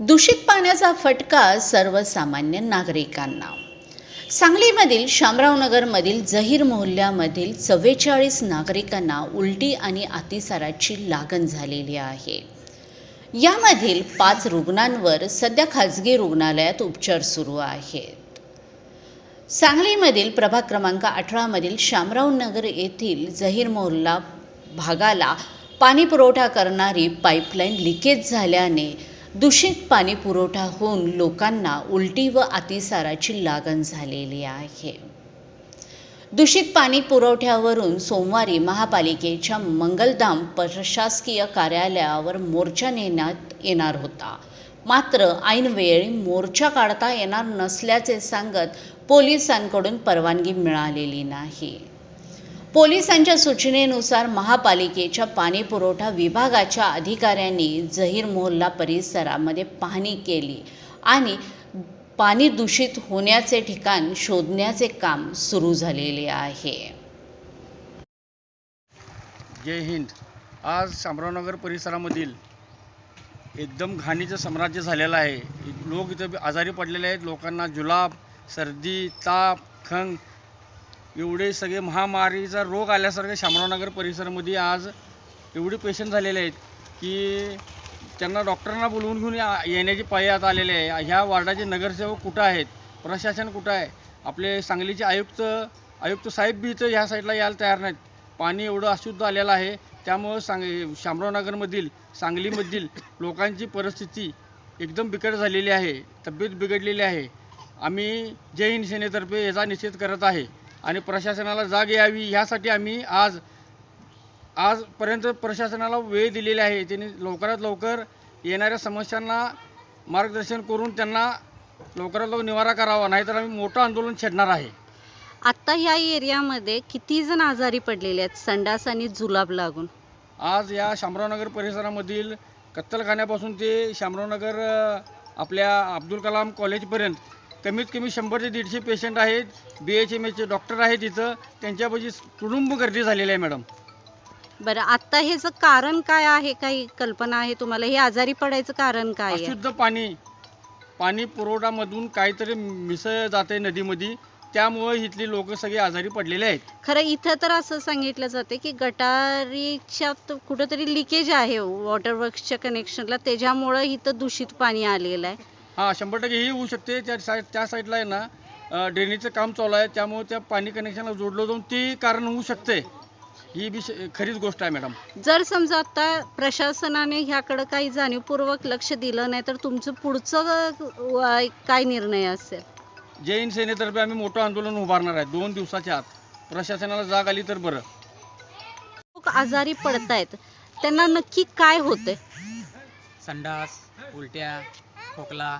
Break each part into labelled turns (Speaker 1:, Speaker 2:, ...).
Speaker 1: दूषित पाण्याचा फटका सर्वसामान्य नागरिकांना. सांगलीमधील शामरावनगरमधील जहीर मोहल्ल्यामधील चव्वेचाळीस नागरिकांना उलटी आणि अतिसाराची लागण झालेली आहे. यामधील पाच रुग्णांवर सध्या खाजगी रुग्णालयात उपचार सुरू आहेत. सांगलीमधील प्रभाग क्रमांक अठरामधील शामराव नगर येथील जहीर मोहल्ला भागाला पाणी पुरवठा करणारी पाईपलाईन लिकेज झाल्याने दूषित पाणी पुरवठा होऊन लोकांना उलटी व अतिसाराची लागण झालेली आहे. दूषित पाणी पुरवठ्यावरून सोमवारी महापालिकेच्या मंगलधाम प्रशासकीय कार्यालयावर मोर्चा नेण्यात येणार होता. मात्र ऐनवेळी मोर्चा काढता येणार नसल्याचे सांगत पोलिसांकडून परवानगी मिळालेली नाही. पोलिसांच्या सूचनेनुसार महापालिकेच्या पाणी पुरवठा विभागाच्या अधिकाऱ्यांनी जहीर मोहल्ला परिसरामध्ये पाहणी केली आणि पाणी दूषित होण्याचे ठिकाण शोधण्याचे काम सुरू झालेले आहे.
Speaker 2: जय हिंद. आज शामरावनगर परिसरामधील एकदम घाणीचं साम्राज्य झालेलं आहे. लोक इथं आजारी पडलेले आहेत. लोकांना जुलाब सर्दी ताप खंग एवढे सगळे महामारीचा रोग आल्यासारखे शामरावनगर परिसरामध्ये आज एवढे पेशंट झालेले आहेत की त्यांना डॉक्टरांना बोलवून घेऊन येण्याची पायी आता आलेले आहे. ह्या वार्डाचे नगरसेवक कुठं आहेत? प्रशासन कुठं आहे? आपले सांगलीचे आयुक्त आयुक्त साहेब बी इथं ह्या साईडला यायला तयार नाहीत. पाणी एवढं अशुद्ध आलेलं आहे. त्यामुळं सांग शामरावनगरमधील सांगलीमधील लोकांची परिस्थिती एकदम बिकट झालेली आहे. तब्येत बिघडलेली आहे. आम्ही जय हिंद सेनेतर्फे याचा निषेध करत आहे. आणि प्रशासनाला जाग यावी ह्यासाठी आम्ही आज आजपर्यंत प्रशासनाला वेळ दिलेली आहे. त्यांनी लवकरात लवकर येणाऱ्या समस्यांना मार्गदर्शन करून त्यांना लवकरात लवकर निवारा करावा नाहीतर आम्ही मोठं आंदोलन छेडणार आहे.
Speaker 3: आता या एरियामध्ये किती जण आजारी पडलेले आहेत? संडास आणि जुलाब लागून.
Speaker 2: आज या शामरावनगर परिसरामधील कत्तलखान्यापासून ते शामरावनगर आपल्या अब्दुल कलाम कॉलेजपर्यंत कमीत कमी शंभर ते दीडशे पेशंट आहेत. बी एच एम एचचे डॉक्टर आहेत इथं. त्यांच्यापाशी तुडुंब गर्दी झालेली आहे मॅडम
Speaker 3: बरं आता ह्याचं कारण काय आहे? काही कल्पना आहे तुम्हाला? हे आजारी पडायचं कारण काय आहे?
Speaker 2: अशुद्ध पाणी. पाणी पुरवठामधून काहीतरी मिसळ जाते नदीमध्ये. त्यामुळे इथली लोक सगळे आजारी पडलेले आहेत.
Speaker 3: खरं इथं तर असं सांगितलं जाते की गटारीच्या त- कुठंतरी लिकेज आहे. वॉटर वर्क्सच्या कनेक्शनला त्याच्यामुळं इथं दूषित पाणी आलेलं आहे.
Speaker 2: हां शंभर टक्के हे होऊ शकते. त्या साईड त्या साईडला आहे ना ड्रेनेजचं काम चालू आहे. त्यामुळे त्या पाणी कनेक्शनला जोडलं जाऊन ते कारण होऊ शकते. ही बी खरीच गोष्ट आहे मॅडम
Speaker 3: जर समजा आता प्रशासनाने ह्याकडं काही जाणीवपूर्वक लक्ष दिलं नाही तर तुमचं पुढचं काय निर्णय असेल?
Speaker 2: जय हिंद सेनेतर्फे आम्ही मोठं आंदोलन उभारणार आहे दोन दिवसाच्या आत. प्रशासनाला जाग आली तर बरं.
Speaker 3: लोक आजारी पडतायत. त्यांना नक्की काय होतंय?
Speaker 4: संडास उलट्या खोकला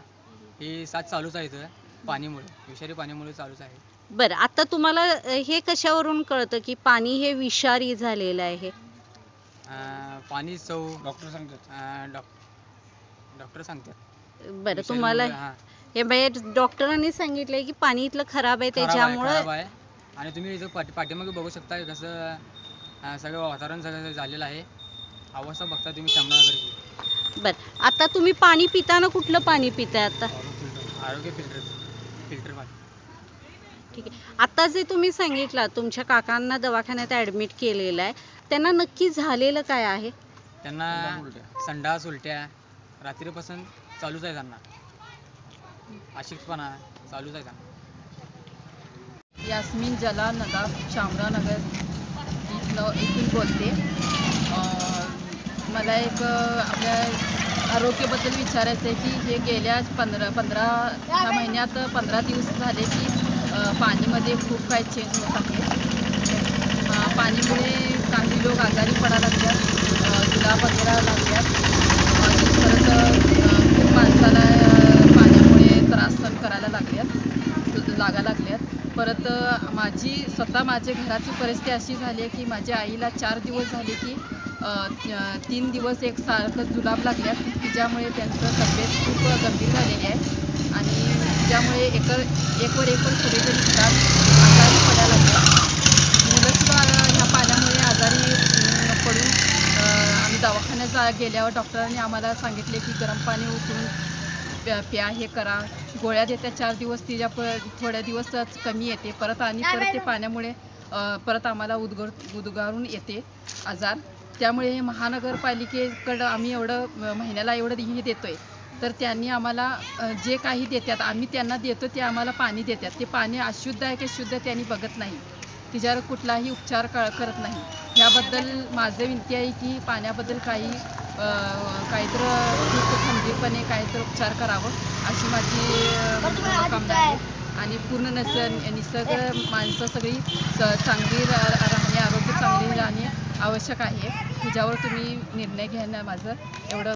Speaker 4: हे साथ चालूच आहे इथं पाणीमुळे. विषारी पाण्यामुळे चालूच आहे.
Speaker 3: बरं आता तुम्हाला अ, हे कशावरून कळतं की पाणी हे विषारी झालेलं आहे?
Speaker 4: अं, पाणी चव
Speaker 2: डॉक्टर सांगतात.
Speaker 4: अं, डॉक डॉक्टर सांगतात.
Speaker 3: बरं तुम्हाला
Speaker 4: हां,
Speaker 3: हे बाई डॉक्टरांनी सांगितलंय की पाणी इथलं खराब आहे
Speaker 4: खराब आहे,
Speaker 3: त्याच्यामुळं
Speaker 4: खराब आहे. आणि तुम्ही इथं पाठी पाठीमागे बघू शकता कसं अं, सगळं वातावरण सगळं झालेलं आहे. अवस्था बघता तुम्ही शामरावनगरची
Speaker 3: बरं आता तुम्ही पाणी पिताना कुठलं पाणी पिताय आता?
Speaker 4: आरोग्य फिल्टर फिल्टर पाणी
Speaker 3: ठीक आहे. आता जे तुम्ही सांगितलं तुमच्या काकांना दवाखान्यात ऍडमिट केलेलं आहे त्यांना नक्की झालेलं काय आहे?
Speaker 4: त्यांना. संडास उलट्या रात्रीपासून चालूच आहे त्यांना. अशिक्षपणा चालूच आहे त्यांना.
Speaker 5: यास्मिन जलाल नदाब शामरावनगर इथलं इथून बोलते. अं, मला एक अं, आपल्या आरोग्याबद्दल विचारायचं आहे की हे गेल्या पंधरा पंधरा ह्या महिन्यात पंधरा दिवस झाले की पाणीमध्ये खूप काही चेंज होत आहे. पाणीमुळे काही लोक आजारी पडायला लागल्यात दुधा जुलाब वगैरे लागल्यात. परत खूप माणसाला पाण्यामुळे त्रास सहन करायला लागल्यात लागा लागल्यात. परत माझी स्वतः माझ्या घराची परिस्थिती अशी झाली आहे की माझ्या आईला चार दिवस झाले की तीन दिवस एक सारखं जुलाब लागल्यात तिच्यामुळे त्यांचं तब्येत खूप गंभीर झालेली आहे. आणि त्यामुळे एकर एकवर एकर सगळेजण घरात आजारी पडायला लागतात मुलंसुद्धा ह्या पाण्यामुळे आजारी पडून आम्ही दवाखान्यात जा गेल्यावर डॉक्टरांनी आम्हाला सांगितले की गरम पाणी उकळून प्या प्या हे करा. गोळ्या देतात चार दिवस तिच्या प थोड्या दिवस कमी येते. परत आणि परत ते पाण्यामुळे परत आम्हाला उद्गर उद्गारून येते आजार. त्यामुळे हे महानगरपालिकेकडं आम्ही एवढं महिन्याला एवढं हे देतोय. तर त्यांनी आम्हाला जे काही देतात आम्ही त्यांना देतो ते आम्हाला पाणी देतात. ते पाणी अशुद्ध आहे की शुद्ध त्यांनी बघत नाही. तिच्यावर कुठलाही उपचार क करत नाही. ह्याबद्दल माझं विनंती आहे की पाण्याबद्दल काही काहीतरी काहीतर खंबीरपणे काहीतरी उपचार करावं अशी माझी अ, आहे. आणि पूर्ण नस निसर्ग माणसं सगळी स चांगली रा राहणे आरोग्य चांगली राहणे आवश्यक आहे. ह्याच्यावर तुम्ही निर्णय घेणं माझं. एवढं